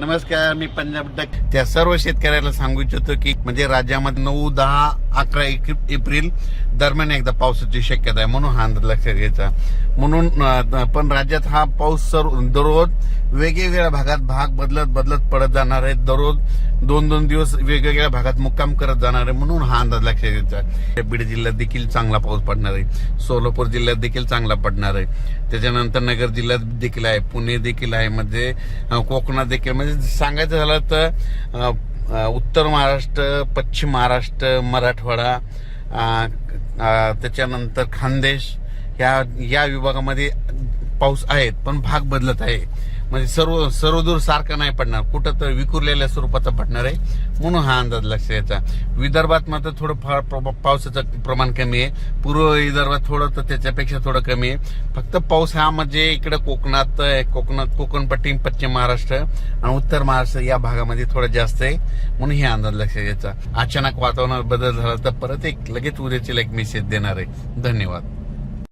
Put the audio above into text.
नमस्कार मी पंजाब डक. त्या सर्व शेतकऱ्याला सांगू इच्छितो की म्हणजे राज्यामध्ये नऊ दहा अकरा एक- एप्रिल दरम्यान एकदा पावसाची शक्यता आहे. म्हणून हा अंदाज लक्षात घ्यायचा. म्हणून पण राज्यात हा पाऊस सर्व दररोज वेगवेगळ्या भागात भाग बदलत बदलत पडत जाणार आहे. दररोज दोन दोन दिवस वेगवेगळ्या भागात मुक्काम करत जाणार आहे. म्हणून हा अंदाज लक्षात घ्यायचा. बीड जिल्ह्यात देखील चांगला पाऊस पडणार आहे. सोलापूर जिल्ह्यात देखील चांगला पडणार आहे. त्याच्यानंतर नगर जिल्ह्यात देखील आहे. पुणे देखील आहे. म्हणजे कोकणात देखील. म्हणजे सांगायचं झालं तर उत्तर महाराष्ट्र पश्चिम महाराष्ट्र मराठवाडा त्याच्यानंतर खानदेश ह्या या विभागामध्ये पाऊस आहेत पण भाग बदलत आहे. म्हणजे सर्व सर्वदूर सारखं नाही पडणार. कुठं तर विखुरलेल्या स्वरूपाचा पडणार आहे. म्हणून हा अंदाज लक्ष यायचा विदर्भात मात्र थोडं फार प्र- पावसाचं प्रमाण कमी आहे. पूर्व विदर्भात थोडं तर त्याच्यापेक्षा थोडं कमी आहे. फक्त पाऊस हा म्हणजे इकडे कोकणात आहे. कोकणात कोकणपट्टी पश्चिम महाराष्ट्र आणि उत्तर महाराष्ट्र या भागामध्ये थोडं जास्त आहे. म्हणून हे अंदाज लक्षात यायचा अचानक वातावरणात बदल झाला तर परत एक लगेच उद्याची एक मेसेज देणार आहे. धन्यवाद.